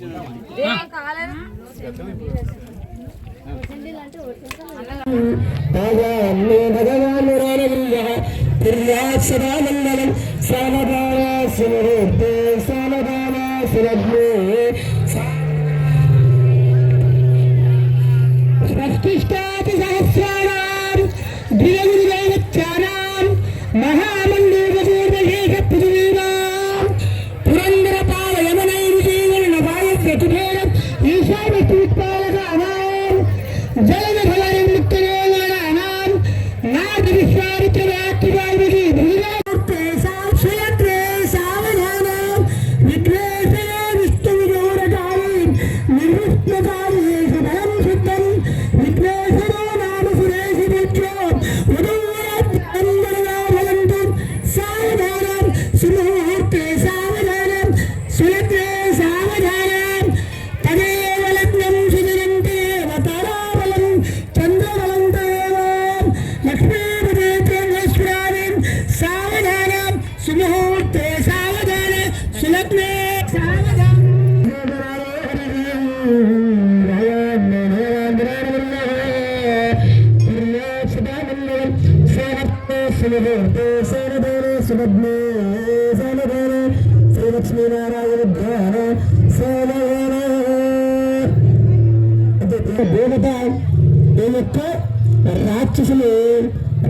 దేవుని భక్తితో వచ్చిన భగవాన్ సుమూర్తే శ్రీలక్ష్మీనారాయణ ధ్యాన దేవత ఈ యొక్క రాక్షసులు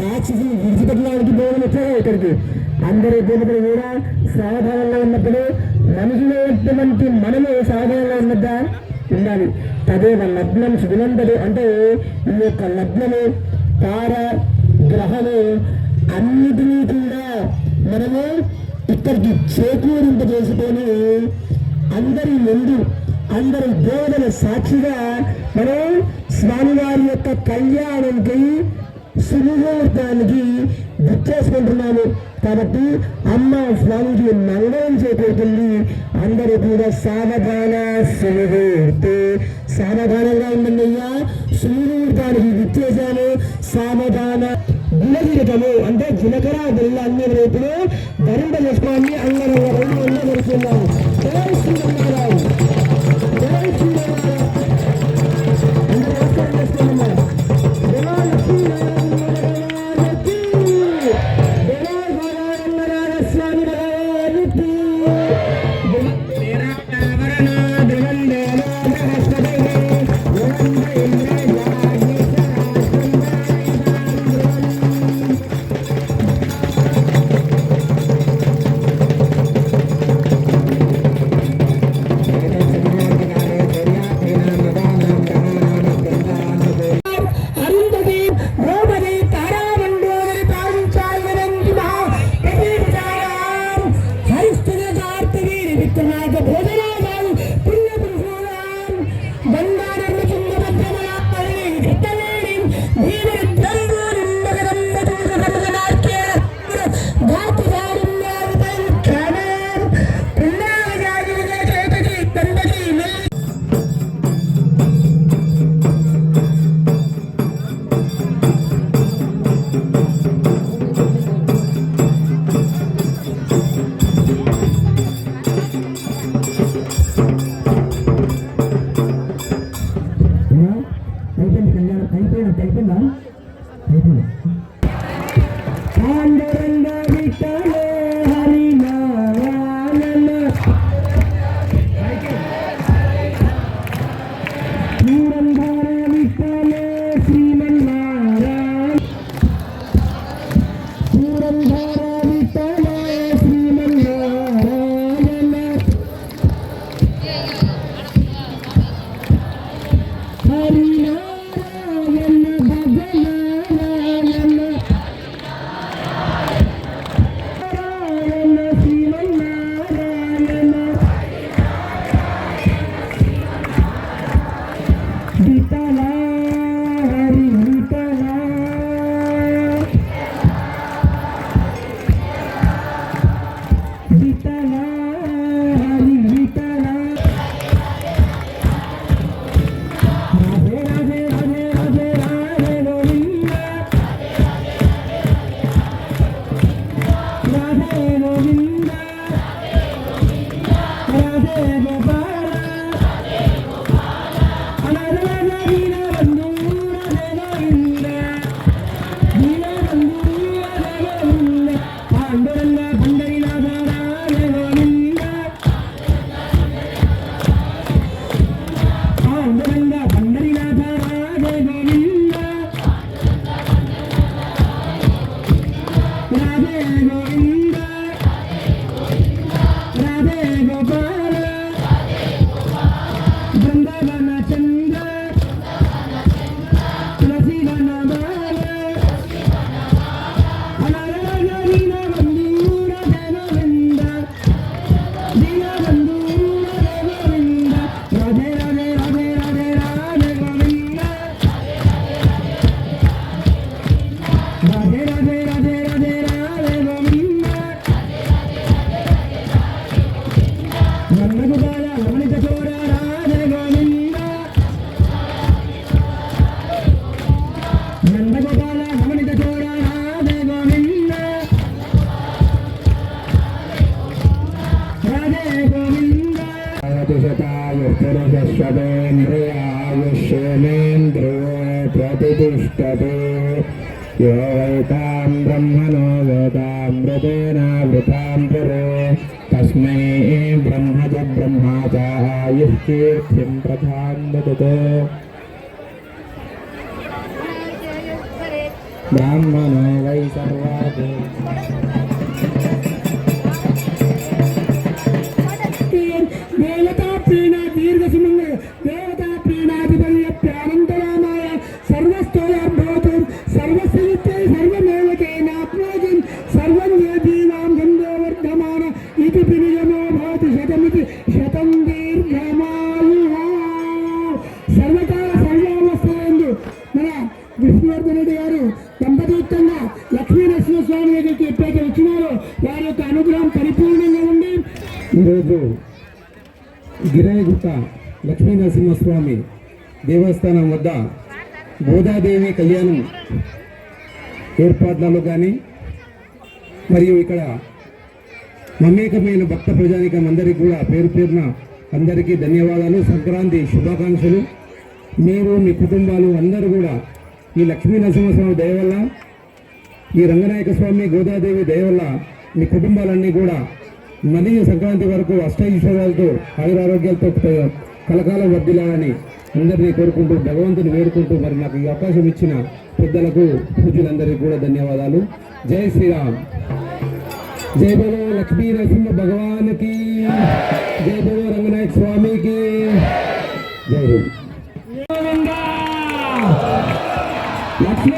రాక్షసులు విడిచిపెట్టడానికి పోవడం వచ్చారు ఇక్కడికి? అందరి దేవతలు కూడా సాధారణంగా ఉన్నప్పుడు మనుషులు ఎటువంటి మనము సాధారణంగా ఉన్నదా? ఉండాలి. తదేవ లగ్నం సుగుణంతడు అంటే ఈ యొక్క లగ్నము తార గ్రహము అన్నిటినీ కూడా మనము ఇక్కడికి చేకూరింపజేసుకొని అందరి ముందు అందరి బోధన సాక్షిగా మనం స్వామివారి యొక్క కళ్యాణంకి సుముహూర్తానికి గుర్చేసుకుంటున్నాము కాబట్టి అమ్మ స్వామికి మంగళం చేకూరుతుంది. అందరూ కూడా సావధాన సుముహూర్తే. సావధానంగా ఉండండి అయ్యా. సుముహూర్తానికి గుర్చేశాను సావధాన గుణగిరటము అంటే జీలకర్ర బెల్ల అన్ని రేపులు ధరింప చేసుకోవాలి అందరూ రెండు వందలు దొరుకుతున్నాము शतेन्द्रियायुष्येमेन्द्रिये प्रतिष्ठते यो वैतां ब्रह्मणो वेदामृतेनावृतां पुरे तस्मै ब्रह्म च ब्रह्मा च आयुष्कीर्तिं प्रधां ददते ब्राह्मणो वै सर्वादे లక్ష్మీ నరసింహస్వామి దేవస్థానం వద్ద గోదాదేవి కళ్యాణం ఏర్పాట్లలో కానీ మరియు ఇక్కడ మమేకమైన భక్త ప్రజానికం అందరికీ కూడా పేరు పేరున అందరికీ ధన్యవాదాలు. సంక్రాంతి శుభాకాంక్షలు. మీరు మీ కుటుంబాలు అందరూ కూడా ఈ లక్ష్మీ నరసింహస్వామి దయ వల్ల ఈ రంగనాయక స్వామి గోదాదేవి దయ వల్ల మీ కుటుంబాలన్నీ కూడా మళ్ళీ సంక్రాంతి వరకు అష్టైశ్వర్యాలతో ఆయురారోగ్యాలతో కలకాలం వర్దిలాలని అందరినీ కోరుకుంటూ భగవంతుని వేడుకుంటూ మరి నాకు ఈ అవకాశం ఇచ్చిన పెద్దలకు పూజలందరికీ కూడా ధన్యవాదాలు. జై శ్రీరామ్. జై బలో లక్ష్మీ నరసింహ భగవానికి జై బలో రంగనాయక స్వామికి జై లక్ష్మీ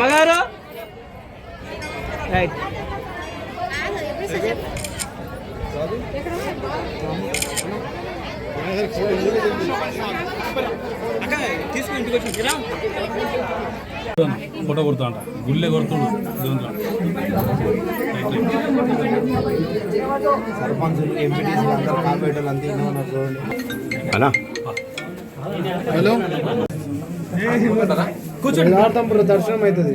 అమ్మగారు? రైట్ ఫోటో కొడుతా అంట గుళ్ళే కొడుతుడు. అందరూ అంతా ఉన్నారు చూడండి. కూర్చోండి దర్శనం అవుతుంది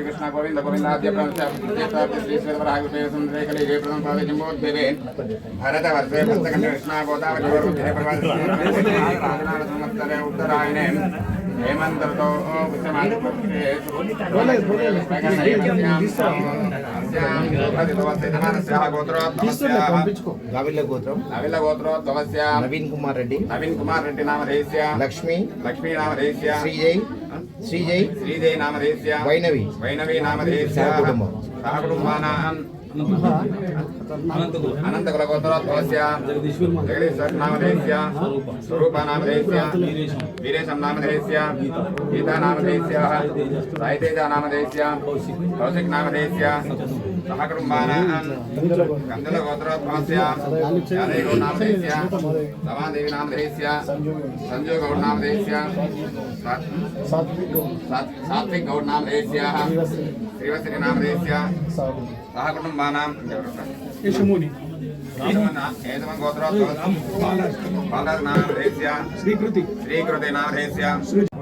కృష్ణ గోవింద గోవిందాద్య శ్రీ శ్రీధరాగుపే సుందరే కలి జయ ప్రథమ పాద జంబోద్భవే భరత వర్షే పుస్తకండ కృష్ణ గోదావరి ఉత్తరాయణే హేమంతతో గావిల్ల గోత్రం నవిల గోత్రోద్భవస్య నవీన్ కుమార్ రెడ్డి నవీన్ కుమార్ రెడ్డి నామధేయస్య లక్ష్మి లక్ష్మీ నామధేయస్య శ్రీజయ్ శ్రీజయ్ శ్రీజయ నామధేయస్య వైనవి వైనవీ నామధేయస్య సహకుటుంబం. సహకుటుంబానాం అనంతకుల గోత్రోద్భవస్య జగదీశ్వర్ నామధేయస్య స్వరూప నామధేయస్య వీరేశం నామధేయస్య గీతా నామధేయస్య సాయితేజ నామధేయస్య కౌశిక్ నామధేయస్య సహకుటుంబానాం కందుల గోత్రోద్భవస్య యాదయ్య నామధేయస్య రమాదేవి నామధేయస్య సంజయ్ గౌడ్ నామధేయస్య సాత్విక్ గౌడ్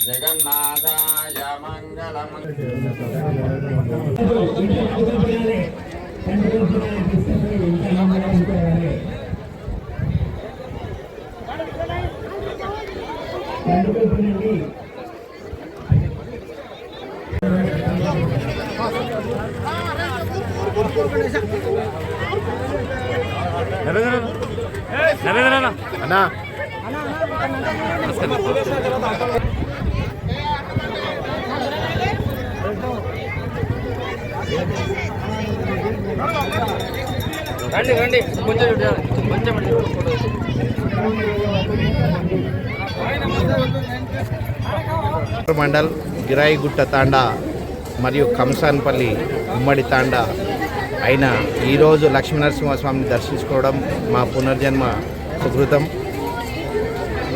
శ్రీనివాసాయ మంగళం జ్యోతిష్టమాలికా రండి రండి. కొంచెం కొంచెం మండల్ గిరాయిగుట్ట తాండా మరియు కంసాన్పల్లి ఉమ్మడి తాండా అయిన ఈరోజు లక్ష్మీనరసింహస్వామిని దర్శించుకోవడం మా పునర్జన్మ సుకృతం.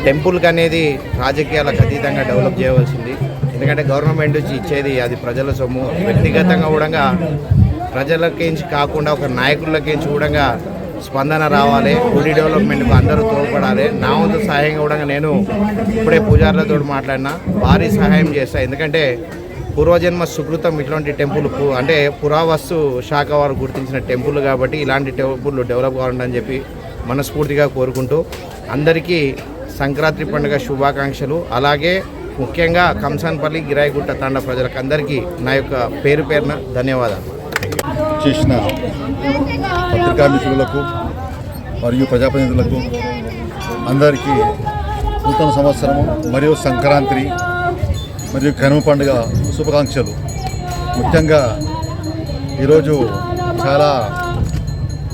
టెంపుల్కి అనేది రాజకీయాలకు అతీతంగా డెవలప్ చేయవలసింది. ఎందుకంటే గవర్నమెంట్ నుంచి ఇచ్చేది అది ప్రజల సొమ్ము. వ్యక్తిగతంగా కూడా ప్రజలకించి కాకుండా ఒక నాయకులకించి కూడా స్పందన రావాలి గుడి డెవలప్మెంట్కు అందరూ తోడ్పడాలి. నా వంతు సహాయంగా కూడా నేను ఇప్పుడే పూజారులతో మాట్లాడినా. భారీ సహాయం చేస్తాను ఎందుకంటే పూర్వజన్మ సుకృతం ఇటువంటి టెంపుల్ అంటే పురావస్తు శాఖ వారు గుర్తించిన టెంపుల్ కాబట్టి ఇలాంటి టెంపుల్ డెవలప్ కావాలని చెప్పి మనస్ఫూర్తిగా కోరుకుంటూ అందరికీ సంక్రాంతి పండుగ శుభాకాంక్షలు. అలాగే ముఖ్యంగా కంసాన్పల్లి గిరాయిగుట్ట తాండ ప్రజలకు అందరికీ నా యొక్క పేరు పేరున ధన్యవాదాలు. చేసిన పత్రికా మిత్రులకు మరియు ప్రజాప్రతినిధులకు అందరికీ నూతన సంవత్సరము మరియు సంక్రాంతి మరియు కనుమ పండుగ శుభాకాంక్షలు. ముఖ్యంగా ఈరోజు చాలా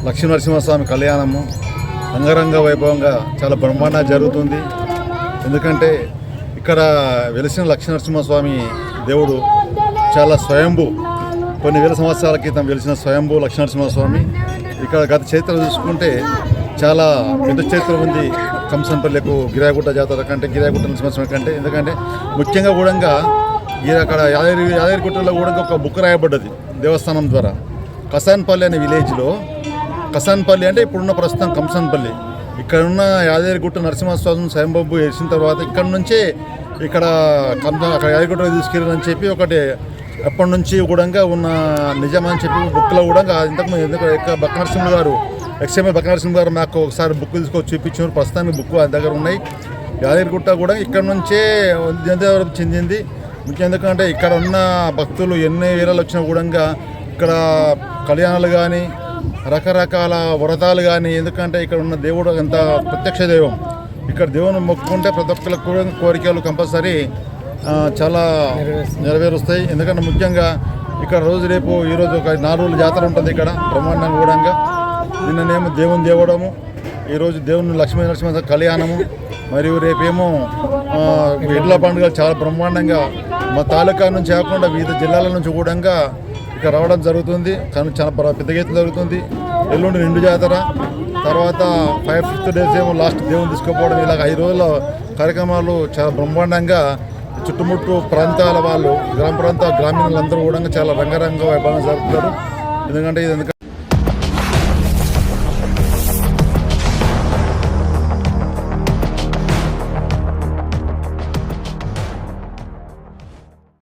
లక్ష్మీనరసింహస్వామి కళ్యాణము అంగరంగ వైభవంగా చాలా బ్రహ్మాండంగా జరుగుతుంది. ఎందుకంటే ఇక్కడ వెలిసిన లక్ష్మీనరసింహస్వామి దేవుడు చాలా స్వయంభూ కొన్ని వేల సంవత్సరాల క్రితం వెలిసిన స్వయంభూ లక్ష్మీనరసింహస్వామి ఇక్కడ గత చరిత్ర చూసుకుంటే చాలా పెద్ద చరిత్ర ఉంది. కంసంపల్లికు గిరాగుట్ట జాతర కంటే గిరాగుట్ట నరసింహస్వామి కంటే. ఎందుకంటే ముఖ్యంగా కూడా అక్కడ యాదగిరి యాదగిరిగుట్టలో కూడా ఒక బుక్ రాయబడ్డది దేవస్థానం ద్వారా. కసాన్పల్లి అనే విలేజ్లో కసాన్పల్లి అంటే ఇప్పుడున్న ప్రస్తుతం కంసన్పల్లి. ఇక్కడ ఉన్న యాదగిరిగుట్ట నరసింహస్వామి స్వయంబాబు వేసిన తర్వాత ఇక్కడ నుంచే ఇక్కడ కంస అక్కడ యాదగిరిగుట్టలో తీసుకెళ్ళని చెప్పి ఒకటి ఎప్పటి నుంచి కూడా ఉన్న అని చెప్పి బుక్లో కూడా ఇంతకు ఎందుకు బక్క నరసింహ గారు ఎక్స్ఎంఏ బక్క నరసింహ గారు మాకు ఒకసారి బుక్ తీసుకొచ్చి చూపించారు ప్రస్తుతానికి బుక్ దగ్గర ఉన్నాయి. యాదగిరిగుట్ట కూడా ఇక్కడ నుంచే జనదేవరం చెందింది. ఎందుకంటే ఇక్కడ ఉన్న భక్తులు ఎన్ని వేలలో వచ్చినా కూడా ఇక్కడ కళ్యాణాలు కానీ రకరకాల వ్రతాలు కానీ ఎందుకంటే ఇక్కడ ఉన్న దేవుడు ఎంత ప్రత్యక్ష దైవం. ఇక్కడ దేవుని మొక్కుకుంటే ప్రతి ఒక్కరి కోరికలు కంపల్సరీ చాలా నెరవేరుస్తాయి. ఎందుకంటే ముఖ్యంగా ఇక్కడ రోజు రేపు ఈరోజు ఒక నాలుగు రోజుల జాతర ఉంటుంది ఇక్కడ బ్రహ్మాండంగా కూడా నిన్ననేమో దేవుని దేవడము ఈరోజు దేవుని లక్ష్మీ నరసింహ కళ్యాణము మరియు రేపేమో ఆ, ఎడ్ల పండుగ చాలా బ్రహ్మాండంగా మా తాలూకా నుంచి కాకుండా వివిధ జిల్లాల నుంచి కూడా ఇక్కడ రావడం జరుగుతుంది. కానీ చాలా ప్ర- పెద్ద ఎత్తున జరుగుతుంది. ఎల్లుండి నిండు జాతర తర్వాత ఫైవ్ ఫిఫ్త్ డేస్ ఏమో లాస్ట్ దేవుని తీసుకుపోవడం ఇలాగ ఐదు రోజుల కార్యక్రమాలు చాలా బ్రహ్మాండంగా చుట్టుముట్టు ప్రాంతాల వాళ్ళు గ్రామ ప్రాంత గ్రామీణులందరూ కూడా చాలా రంగరంగ వైభవంగా జరుపుతారు ఎందుకంటే ఇది ఎందుకంటే